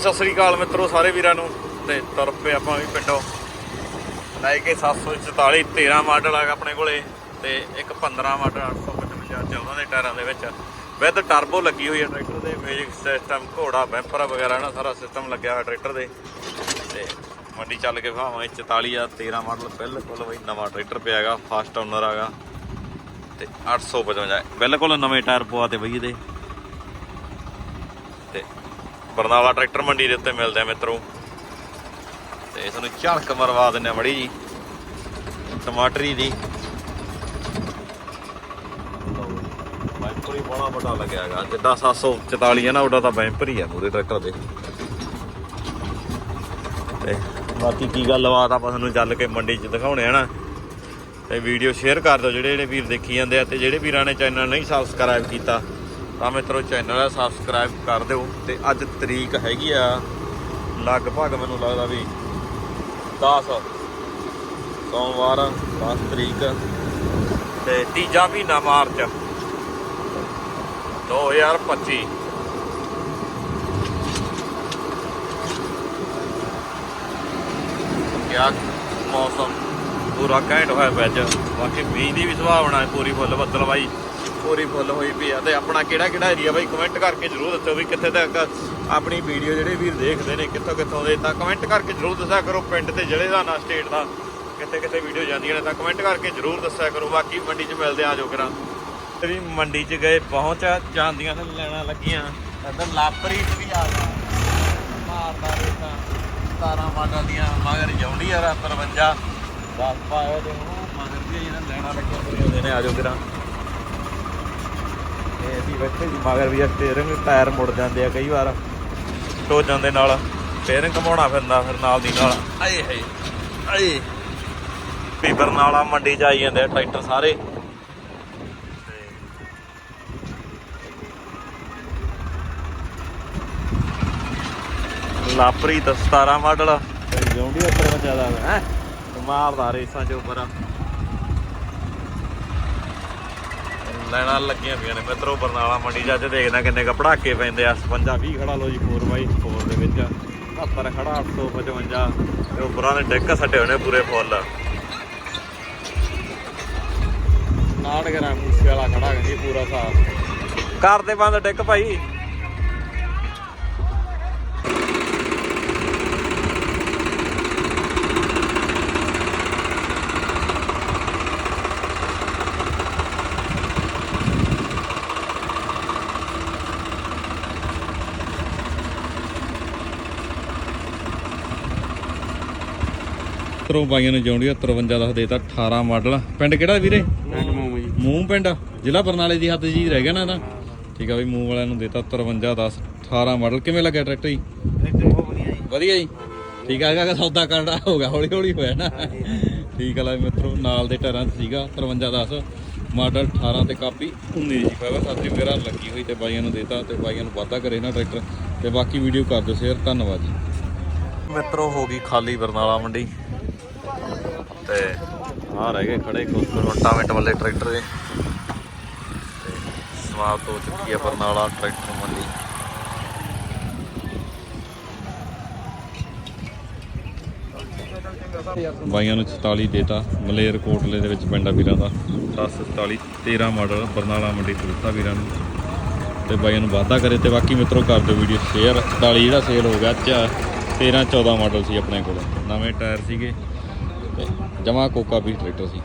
ਸਤਿ ਸ੍ਰੀ ਅਕਾਲ ਮਿੱਤਰੋ, ਸਾਰੇ ਵੀਰਾਂ ਨੂੰ ਤੇ ਤੁਰ ਪਏ ਆਪਾਂ ਵੀ ਪਿੰਡੋਂ। ਲੈ ਕੇ 744 13 ਮਾਡਲ ਆ ਆਪਣੇ ਕੋਲੇ ਤੇ ਇੱਕ 15 ਮਾਡਲ 855 14 ਦੇ ਟਾਇਰਾਂ ਦੇ ਵਿੱਚ। ਵਿਦ ਟਰਬੋ ਲੱਗੀ ਹੋਈ ਹੈ ਟਰੈਕਟਰ ਦੇ ਮਿਊਜ਼ਿਕ ਸਿਸਟਮ ਘੋੜਾ ਬੈਂਪਰ ਵਗੈਰਾ, ਨਾ ਸਾਰਾ ਸਿਸਟਮ ਲੱਗਿਆ ਹੋਇਆ ਟਰੈਕਟਰ ਦੇ। ਤੇ ਮੰਡੀ ਚੱਲ ਕੇ ਭਾਵਾਂ 44 ਆ 13 ਮਾਡਲ, ਬਿਲਕੁਲ ਬਈ ਨਵਾਂ ਟਰੈਕਟਰ ਪਿਆ ਹੈਗਾ ਫਾਸਟ ਓਨਰ ਹੈਗਾ ਤੇ 855 ਬਿਲਕੁਲ ਨਵੇਂ ਟਾਇਰ ਪਵਾ ਤੇ ਬਈ ਇਹਦੇ। ਤੇ ਬਰਨਾਲਾ ਟਰੈਕਟਰ ਮੰਡੀ ਦੇ ਉੱਤੇ ਮਿਲਦੇ ਆ ਮਿੱਤਰੋ। ਤੇ ਨੂੰ ਝਲਕ ਮਰਵਾ ਦਿੰਨੇ ਆ ਮੜੀ ਜੀ। ਟਮਾਟਰੀ ਦੀ। ਬੈਂਪਰ ਹੀ ਬੜਾ ਵੱਡਾ ਲੱਗਿਆ ਹੈਗਾ। ਜਿੱਦਾਂ 744 ਹੈ ਨਾ, ਉਹਦਾ ਤਾਂ ਬੈਂਪਰ ਹੀ ਆ ਮੂਰੇ ਟਰੈਕਟਰ ਦੇ। ਤੇ ਬਾਕੀ ਕੀ ਗੱਲਬਾਤ ਆਪਾਂ ਤੁਹਾਨੂੰ ਚੱਲ ਕੇ ਮੰਡੀ 'ਚ ਦਿਖਾਉਣੇ ਆ ਨਾ। ਤੇ ਵੀਡੀਓ ਸ਼ੇਅਰ ਕਰ ਦਿਓ। ਜਿਹੜੇ ਜਿਹੜੇ ਵੀਰ ਦੇਖੀ ਜਾਂਦੇ ਆ ਤੇ ਜਿਹੜੇ ਵੀਰਾਂ ਨੇ ਚੈਨਲ ਨਹੀਂ ਸਬਸਕ੍ਰਾਈਬ ਕੀਤਾ ਤਾਂ ਮਿੱਤਰੋ ਚੈਨਲ ਆ ਸਬਸਕ੍ਰਾਈਬ ਕਰ ਦਿਓ ਤੇ ਅੱਜ ਤਰੀਕ ਹੈਗੀ ਆ, ਲਗਭਗ ਮੈਨੂੰ ਲੱਗਦਾ ਵੀ 10 ਸੋਮਵਾਰ 10 ਤਰੀਕ ਤੇ ਤੀਜਾ ਮਹੀਨਾ ਮਾਰਚ 2025 ਕਿਆ ਮੌਸਮ ਪੂਰਾ ਘੈਂਟ ਹੋਇਆ ਪਿਆ ਅੱਜ। ਬਾਕੀ ਮੀਂਹ ਦੀ ਵੀ ਸੰਭਾਵਨਾ ਹੈ ਪੂਰੀ ਫੁੱਲ ਬੱਦਲ ਬਾਈ। ਪੂਰੀ ਫੁੱਲ ਹੋਈ ਪਈ ਆ ਤੇ ਆਪਣਾ ਕਿਹੜਾ ਕਿਹੜਾ ਏਰੀਆ ਬਾਈ ਕਮੈਂਟ ਕਰਕੇ ਜਰੂਰ ਦੱਸੋ ਵੀ ਕਿੱਥੇ ਤੱਕ ਆਪਣੀ ਵੀਡੀਓ ਜਿਹੜੇ ਵੀਰ ਦੇਖਦੇ ਨੇ, ਕਿੱਥੋਂ ਕਿੱਥੋਂ ਦੇ, ਤਾਂ ਕਮੈਂਟ ਕਰਕੇ ਜਰੂਰ ਦੱਸਿਆ ਕਰੋ ਪਿੰਡ ਤੇ ਜ਼ਿਲ੍ਹੇ ਦਾ ਨਾ ਸਟੇਟ ਦਾ, ਕਿੱਥੇ ਕਿੱਥੇ ਵੀਡੀਓ ਜਾਂਦੀਆਂ ਨੇ, ਤਾਂ ਕਮੈਂਟ ਕਰਕੇ ਜਰੂਰ ਦੱਸਿਆ ਕਰੋ। ਬਾਕੀ ਮੰਡੀ 'ਚ ਮਿਲਦੇ ਆ ਜੋ ਕਰਾਂ। ਤੇ ਵੀ ਮੰਡੀ 'ਚ ਗਏ, ਪਹੁੰਚ ਜਾਂਦੀਆਂ ਨੇ, ਲੈਣਾ ਲੱਗੀਆਂ। ਇੱਧਰ ਲਾਪਰੀਤ ਵੀ ਆ ਗਿਆ। ਮਾਰਦਾ ਰੇਤਾ 17 ਮਾਡਲ ਦੀਆਂ, ਮਗਰ ਜੌਂਡੀ ਆ 53 ਦਸ ਪਾਇਆ ਤੇ ਉਹ ਮਗਰ ਵੀ ਇਹਨਾਂ ਲੈਣਾ ਲੱਗਿਆ ਪੂਰੇ ਨੇ ਆਜੋ ਕਿਰਾਂ। ਅਸੀਂ ਬੈਠੇ ਸੀ ਮਗਰ ਵੀ ਸਟੀਅਰਿੰਗ ਟਾਇਰ ਮੁੜ ਜਾਂਦੇ ਆ ਕਈ ਵਾਰ। ਟੋ ਜਾਂਦੇ ਨਾਲ ਸਟੀਅਰਿੰਗ ਘਮਾਉਣਾ ਫਿਰਦਾ ਫਿਰ ਨਾਲ ਦੀ ਨਾਲ। ਆਏ ਹਾਏ ਆਏ। ਪੀਪਰ ਨਾਲਾ ਮੰਡੀ ਚ ਆਈ ਜਾਂਦੇ ਆ ਟਰੈਕਟਰ ਸਾਰੇ। ਲਾਪਰੀ ਤਾਂ 17 ਮਾਡਲ ਜੌਂਡੀ ਉੱਪਰ ਜ਼ਿਆਦਾ ਹੈ? ਮਾਰਦਾ ਰੇਸਾਂ ਚ ਉੱਪਰ ਲੈਣਾ ਲੱਗੀਆਂ ਪਈਆਂ ਨੇ। ਮਿੱਤਰੋ, ਬਰਨਾਲਾ ਮੰਡੀ ਚ ਅੱਜ ਦੇਖਦਾ ਕਿੰਨੇ ਕ ਪੜਾਕੇ ਪੈਂਦੇ ਆ। 55 20 ਖੜਾ ਲੋ ਜੀ 4x4 ਦੇ ਵਿੱਚ। 70 ਖੜਾ 855 ਤੇ ਉੱਪਰਾਂ ਦੇ ਡੈਕ ਸੱਟੇ ਹੋਣੇ ਪੂਰੇ ਫੁੱਲ। 69 ਗ੍ਰਾਮ ਮੂਸੇ ਵਾਲਾ ਖੜਾ ਜੀ ਪੂਰਾ ਸਾਫ਼। ਕਰਦੇ ਬੰਦ ਡੈਕ ਭਾਈ। ਤਰੋ ਬਾਈਆਂ ਨੇ ਜੌਂਡੀਆ 53 ਦਾ ਦੇਤਾ 18 ਮਾਡਲ। ਪਿੰਡ ਕਿਹੜਾ ਵੀਰੇ? ਪਿੰਡ ਮੋਮੋ ਜੀ। ਮੂੰਹ ਪਿੰਡ ਜ਼ਿਲ੍ਹਾ ਬਰਨਾਲੇ ਦੀ ਹੱਦ ਜੀ ਰਹਿ ਗਿਆ ਨਾ ਇਹਦਾ ਠੀਕ ਆ ਬਈ ਮੂੰਹ ਵਾਲਿਆਂ ਨੂੰ ਦੇਤਾ 53 10 18 ਮਾਡਲ। ਕਿਵੇਂ ਲੱਗਿਆ ਟਰੈਕਟਰ ਜੀ? ਟਰੈਕਟਰ ਬਹੁਤ ਵਧੀਆ ਜੀ। ਵਧੀਆ ਜੀ। ਠੀਕ ਆ ਹੈਗਾ ਸੌਦਾ ਕਰਨਾ ਹੋ ਗਿਆ ਹੌਲੀ ਹੌਲੀ ਹੋਇਆ ਨਾ। ਠੀਕ ਆ ਲੈ ਮਿੱਤਰੋ ਨਾਲ ਦੇ ਟਾਇਰਾਂ 'ਚ ਸੀਗਾ 53 10 ਮਾਡਲ 18 ਤੇ ਕਾਪੀ 19 ਦੀ ਪਾਵਾ ਸਾਥੀ ਵਗੈਰਾ ਲੱਗੀ ਹੋਈ ਤੇ ਬਾਈਆਂ ਨੂੰ ਦੇਤਾ ਤੇ ਬਾਈਆਂ ਨੂੰ ਵਾਅਦਾ ਕਰੇ ਨਾ ਟਰੈਕਟਰ। ਤੇ ਬਾਕੀ ਵੀਡੀਓ ਕਰ ਦਿਓ ਸ਼ੇਅਰ ਧੰਨਵਾਦ ਜੀ। ਮਿੱਤਰੋ ਹੋ ਗਈ ਖਾਲੀ ਬਰਨਾਲਾ ਮੰਡੀ। ਤੇ ਆ ਰਹਿ ਗਏ ਖੜੇ ਕੁਝ ਰੋਟਾਵੇਟ ਵਾਲੇ ਟਰੈਕਟਰ ਦੇ। ਤੇ ਸਮਾਪਤ ਹੋ ਚੁੱਕੀ ਹੈ ਬਰਨਾਲਾ ਟਰੈਕਟਰ ਮੰਡੀ ਬਾਈਆਂ ਨੂੰ 44 ਦੇਤਾ ਮਲੇਰ ਕੋਟਲੇ ਦੇ ਵਿੱਚ ਪਿੰਡਾ ਵੀਰਾਂ ਦਾ। 1044 13 ਮਾਡਲ ਬਰਨਾਲਾ ਮੰਡੀ ਤੋਂ ਦਿੱਤਾ ਵੀਰਾਂ ਨੂੰ। ਤੇ ਬਾਈਆਂ ਨੂੰ ਵਾਅਦਾ ਕਰੇ ਤੇ ਬਾਕੀ ਮਿੱਤਰੋ ਕਰ ਦਿਓ ਵੀਡੀਓ ਸ਼ੇਅਰ। 44 ਜਿਹੜਾ ਸੇਲ ਹੋ ਗਿਆ ਚ 13 14 ਮਾਡਲ ਸੀ ਆਪਣੇ ਕੋਲ। ਨਵੇਂ ਟਾਇਰ ਸੀਗੇ। ਜਮਾ ਕੋਕਾ ਵੀ ਟਰੈਕਟਰ ਸੀ।